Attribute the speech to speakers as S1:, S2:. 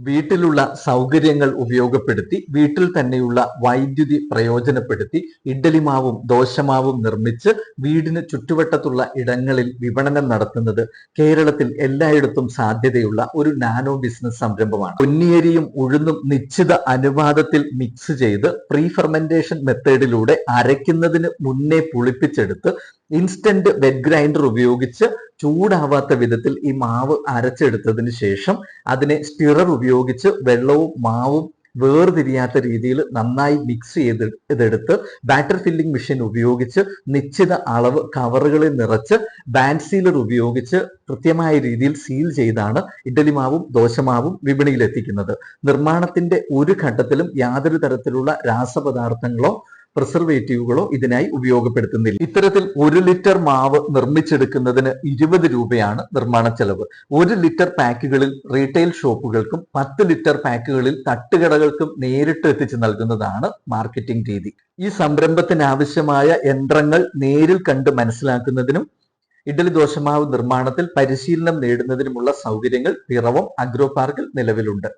S1: വീട്ടിലുള്ള സൗകര്യങ്ങൾ ഉപയോഗപ്പെടുത്തി വീട്ടിൽ തന്നെയുള്ള വൈദ്യുതി പ്രയോജനപ്പെടുത്തി ഇഡ്ഡലിമാവും ദോശമാവും നിർമ്മിച്ച് വീടിന് ചുറ്റുവട്ടത്തുള്ള ഇടങ്ങളിൽ വിപണനം നടത്തുന്നത് കേരളത്തിൽ എല്ലായിടത്തും സാധ്യതയുള്ള ഒരു നാനോ ബിസിനസ് സംരംഭമാണ്. പൊന്നിയരിയും ഉഴുന്നും നിശ്ചിത അനുപാതത്തിൽ മിക്സ് ചെയ്ത് പ്രീ ഫെർമെന്റേഷൻ മെത്തേഡിലൂടെ അരയ്ക്കുന്നതിന് മുന്നേ പുളിപ്പിച്ചെടുത്ത് ഇൻസ്റ്റന്റ് വെറ്റ് ഗ്രൈൻഡർ ഉപയോഗിച്ച് ചൂടാവാത്ത വിധത്തിൽ ഈ മാവ് അരച്ചെടുത്തതിന് ശേഷം അതിനെ സ്റ്റിറർ ഉപയോഗിച്ച് വെള്ളവും മാവും വേർതിരിയാത്ത രീതിയിൽ നന്നായി മിക്സ് ചെയ്ത് ഇതെടുത്ത് ബാറ്റർ ഫില്ലിംഗ് മെഷീൻ ഉപയോഗിച്ച് നിശ്ചിത അളവ് കവറുകളിൽ നിറച്ച് ബാൻഡ് സീലർ ഉപയോഗിച്ച് കൃത്യമായ രീതിയിൽ സീൽ ചെയ്താണ് ഇഡലി മാവും ദോശമാവും വിപണിയിലെത്തിക്കുന്നത്. നിർമ്മാണത്തിന്റെ ഒരു ഘട്ടത്തിലും യാതൊരു തരത്തിലുള്ള രാസപദാർത്ഥങ്ങളോ പ്രിസർവേറ്റീവുകളോ ഇതിനായി ഉപയോഗപ്പെടുത്തുന്നില്ല. ഇത്തരത്തിൽ ഒരു ലിറ്റർ മാവ് നിർമ്മിച്ചെടുക്കുന്നതിന് ഇരുപത് രൂപയാണ് നിർമ്മാണ ചെലവ്. ഒരു ലിറ്റർ പാക്കുകളിൽ റീറ്റെയിൽ ഷോപ്പുകൾക്കും പത്ത് ലിറ്റർ പാക്കുകളിൽ തട്ടുകടകൾക്കും നേരിട്ട് എത്തിച്ചു നൽകുന്നതാണ് മാർക്കറ്റിംഗ് രീതി. ഈ സംരംഭത്തിന് ആവശ്യമായ യന്ത്രങ്ങൾ നേരിൽ കണ്ട് മനസ്സിലാക്കുന്നതിനും ഇഡലി ദോശമാവ് നിർമ്മാണത്തിൽ പരിശീലനം നേടുന്നതിനുമുള്ള സൗകര്യങ്ങൾ പിറവം അഗ്രോ പാർക്കിൽ നിലവിലുണ്ട്.